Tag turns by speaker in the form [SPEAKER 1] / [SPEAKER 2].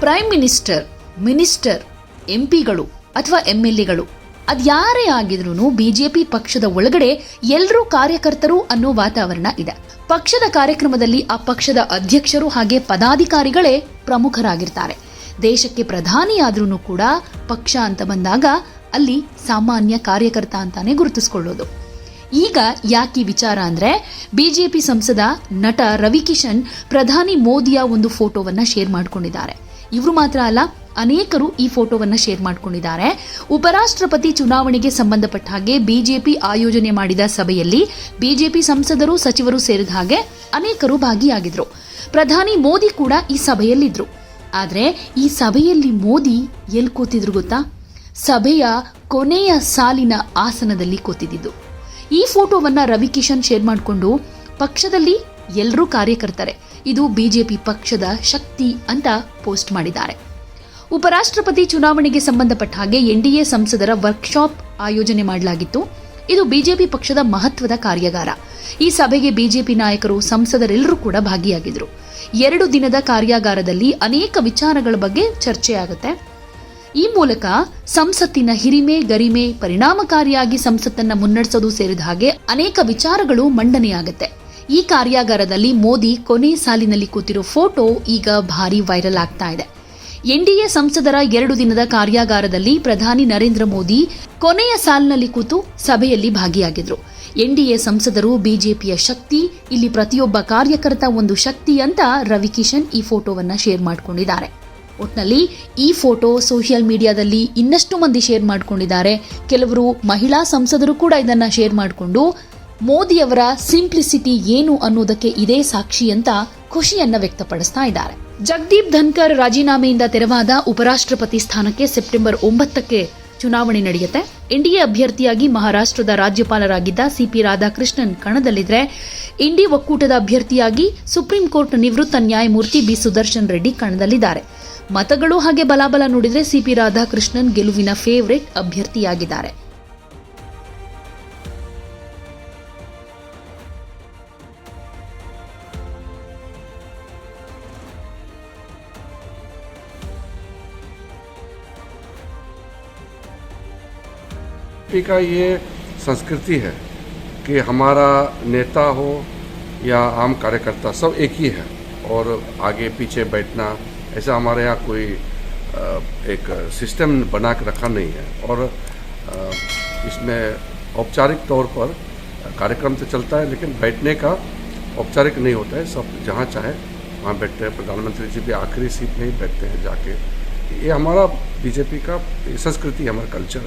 [SPEAKER 1] Prime minister minister ಎಂಪಿಗಳು ಅಥವಾ M L ಎಗಳು ಅದ್ಯಾರೇ ಆಗಿದ್ರು ಬಿಜೆಪಿ ಪಕ್ಷದ ಒಳಗಡೆ ಎಲ್ಲರೂ ಕಾರ್ಯಕರ್ತರು ಅನ್ನೋ ವಾತಾವರಣ ಇದೆ. ಪಕ್ಷದ ಕಾರ್ಯಕ್ರಮದಲ್ಲಿ ಆ ಪಕ್ಷದ ಅಧ್ಯಕ್ಷರು ಹಾಗೆ ಪದಾಧಿಕಾರಿಗಳೇ ಪ್ರಮುಖರಾಗಿರ್ತಾರೆ. ದೇಶಕ್ಕೆ ಪ್ರಧಾನಿಯಾದ್ರೂ ಕೂಡ ಪಕ್ಷ ಅಂತ ಬಂದಾಗ ಅಲ್ಲಿ ಸಾಮಾನ್ಯ ಕಾರ್ಯಕರ್ತ ಅಂತಾನೆ ಗುರುತಿಸ್ಕೊಳ್ಳೋದು. ಈಗ ಯಾಕೆ ವಿಚಾರ ಅಂದರೆ ಬಿಜೆಪಿ ಸಂಸದ ನಟ ರವಿಕಿಶನ್, ಪ್ರಧಾನಿ ಮೋದಿಯ ಒಂದು ಫೋಟೋವನ್ನು ಶೇರ್ ಮಾಡ್ಕೊಂಡಿದ್ದಾರೆ. ಇವರು ಮಾತ್ರ ಅಲ್ಲ, ಅನೇಕರು ಈ ಫೋಟೋವನ್ನು ಶೇರ್ ಮಾಡ್ಕೊಂಡಿದ್ದಾರೆ. ಉಪರಾಷ್ಟ್ರಪತಿ ಚುನಾವಣೆಗೆ ಸಂಬಂಧಪಟ್ಟ ಹಾಗೆ ಬಿಜೆಪಿ ಆಯೋಜನೆ ಮಾಡಿದ ಸಭೆಯಲ್ಲಿ ಬಿಜೆಪಿ ಸಂಸದರು, ಸಚಿವರು ಸೇರಿದ ಹಾಗೆ ಅನೇಕರು ಭಾಗಿಯಾಗಿದ್ರು. ಪ್ರಧಾನಿ ಮೋದಿ ಕೂಡ ಈ ಸಭೆಯಲ್ಲಿದ್ದರು ಆದರೆ ಈ ಸಭೆಯಲ್ಲಿ ಮೋದಿ ಎಲ್ಲಿ ಕೂತಿದ್ರು ಗೊತ್ತಾ? ಸಭೆಯ ಕೊನೆಯ ಸಾಲಿನ ಆಸನದಲ್ಲಿ ಕೂತಿದ್ದು ಈ ಫೋಟೋವನ್ನು ರವಿಕಿಶನ್ ಶೇರ್ ಮಾಡಿಕೊಂಡು ಪಕ್ಷದಲ್ಲಿ ಎಲ್ಲರೂ ಕಾರ್ಯಕರ್ತರೆ. ಇದು ಬಿಜೆಪಿ ಪಕ್ಷದ ಶಕ್ತಿ ಅಂತ ಪೋಸ್ಟ್ ಮಾಡಿದ್ದಾರೆ. ಉಪರಾಷ್ಟ್ರಪತಿ ಚುನಾವಣೆಗೆ ಸಂಬಂಧಪಟ್ಟ ಹಾಗೆ ಎನ್ಡಿಎ ಸಂಸದರ ವರ್ಕ್ಶಾಪ್ ಆಯೋಜನೆ ಮಾಡಲಾಗಿತ್ತು. ಇದು ಬಿಜೆಪಿ ಪಕ್ಷದ ಮಹತ್ವದ ಕಾರ್ಯಾಗಾರ. ಈ ಸಭೆಗೆ ಬಿಜೆಪಿ ನಾಯಕರು ಸಂಸದರೆಲ್ಲರೂ ಕೂಡ ಭಾಗಿಯಾಗಿದ್ರು. ಎರಡು ದಿನದ ಕಾರ್ಯಾಗಾರದಲ್ಲಿ ಅನೇಕ ವಿಚಾರಗಳ ಬಗ್ಗೆ ಚರ್ಚೆ ಆಗುತ್ತೆ ಈ ಮೂಲಕ ಸಂಸತ್ತಿನ ಹಿರಿಮೆ, ಗರಿಮೆ ಪರಿಣಾಮಕಾರಿಯಾಗಿ ಸಂಸತ್ತನ್ನ ಮುನ್ನಡೆಸೋದು ಸೇರಿದ ಹಾಗೆ ಅನೇಕ ವಿಚಾರಗಳು ಮಂಡನೆಯಾಗುತ್ತೆ. ಈ ಕಾರ್ಯಾಗಾರದಲ್ಲಿ ಮೋದಿ ಕೊನೆ ಸಾಲಿನಲ್ಲಿ ಕೂತಿರೋ ಫೋಟೋ ಈಗ ಭಾರಿ ವೈರಲ್ ಆಗ್ತಾ ಇದೆ. ಎನ್ಡಿಎ ಸಂಸದರ ಎರಡು ದಿನದ ಕಾರ್ಯಾಗಾರದಲ್ಲಿ ಪ್ರಧಾನಿ ನರೇಂದ್ರ ಮೋದಿ ಕೊನೆಯ ಸಾಲಿನಲ್ಲಿ ಕೂತು ಸಭೆಯಲ್ಲಿ ಭಾಗಿಯಾಗಿದ್ರು. ಎನ್ಡಿಎ ಸಂಸದರು, ಬಿಜೆಪಿಯ ಶಕ್ತಿ, ಇಲ್ಲಿ ಪ್ರತಿಯೊಬ್ಬ ಕಾರ್ಯಕರ್ತ ಒಂದು ಶಕ್ತಿ ಅಂತ ರವಿಕಿಶನ್ ಈ ಫೋಟೋವನ್ನ ಶೇರ್ ಮಾಡಿಕೊಂಡಿದ್ದಾರೆ. ಒಟ್ನಲ್ಲಿ ಈ ಫೋಟೋ ಸೋಷಿಯಲ್ ಮೀಡಿಯಾದಲ್ಲಿ ಇನ್ನಷ್ಟು ಮಂದಿ ಶೇರ್ ಮಾಡಿಕೊಂಡಿದ್ದಾರೆ. ಕೆಲವರು ಮಹಿಳಾ ಸಂಸದರು ಕೂಡ ಇದನ್ನ ಶೇರ್ ಮಾಡಿಕೊಂಡು ಮೋದಿಯವರ ಸಿಂಪ್ಲಿಸಿಟಿ ಏನು ಅನ್ನೋದಕ್ಕೆ ಇದೇ ಸಾಕ್ಷಿ ಅಂತ ಖುಷಿಯನ್ನ ವ್ಯಕ್ತಪಡಿಸ್ತಾ ಇದ್ದಾರೆ. ಜಗದೀಪ್ ಧನ್ಕರ್ ರಾಜೀನಾಮೆಯಿಂದ ತೆರವಾದ ಉಪರಾಷ್ಟ್ರಪತಿ ಸ್ಥಾನಕ್ಕೆ ಸೆಪ್ಟೆಂಬರ್ ಒಂಬತ್ತಕ್ಕೆ ಚುನಾವಣೆ ನಡೆಯುತ್ತೆ. ಎನ್ಡಿಎ ಅಭ್ಯರ್ಥಿಯಾಗಿ ಮಹಾರಾಷ್ಟ್ರದ ರಾಜ್ಯಪಾಲರಾಗಿದ್ದ ಸಿಪಿ ರಾಧಾಕೃಷ್ಣನ್ ಕಣದಲ್ಲಿದ್ರೆ ಇಂಡಿ ಒಕ್ಕೂಟದ ಅಭ್ಯರ್ಥಿಯಾಗಿ ಸುಪ್ರೀಂ ಕೋರ್ಟ್ ನಿವೃತ್ತ ನ್ಯಾಯಮೂರ್ತಿ ಬಿ ಸುದರ್ಶನ್ ರೆಡ್ಡಿ ಕಣದಲ್ಲಿದ್ದಾರೆ. ಮತಗಳು ಹಾಗೆ ಬಲಾಬಲ ನೋಡಿದ್ರೆ ಸಿಪಿ ರಾಧಾಕೃಷ್ಣನ್ ಗೆಲುವಿನ ಫೇವರೇಟ್ ಅಭ್ಯರ್ಥಿಯಾಗಿದ್ದಾರೆ
[SPEAKER 2] बीजेपी का ये संस्कृति है कि हमारा नेता हो या आम कार्यकर्ता सब एक ही है और आगे पीछे बैठना ऐसा हमारे यहाँ कोई एक सिस्टम बना के रखा नहीं है। और इसमें औपचारिक तौर पर कार्यक्रम तो चलता है, लेकिन बैठने का औपचारिक नहीं होता है। सब जहाँ चाहे वहाँ बैठते हैं। प्रधानमंत्री जी भी आखिरी सीट में ही बैठते हैं जाके। ये हमारा बीजेपी का संस्कृति, हमारा कल्चर है।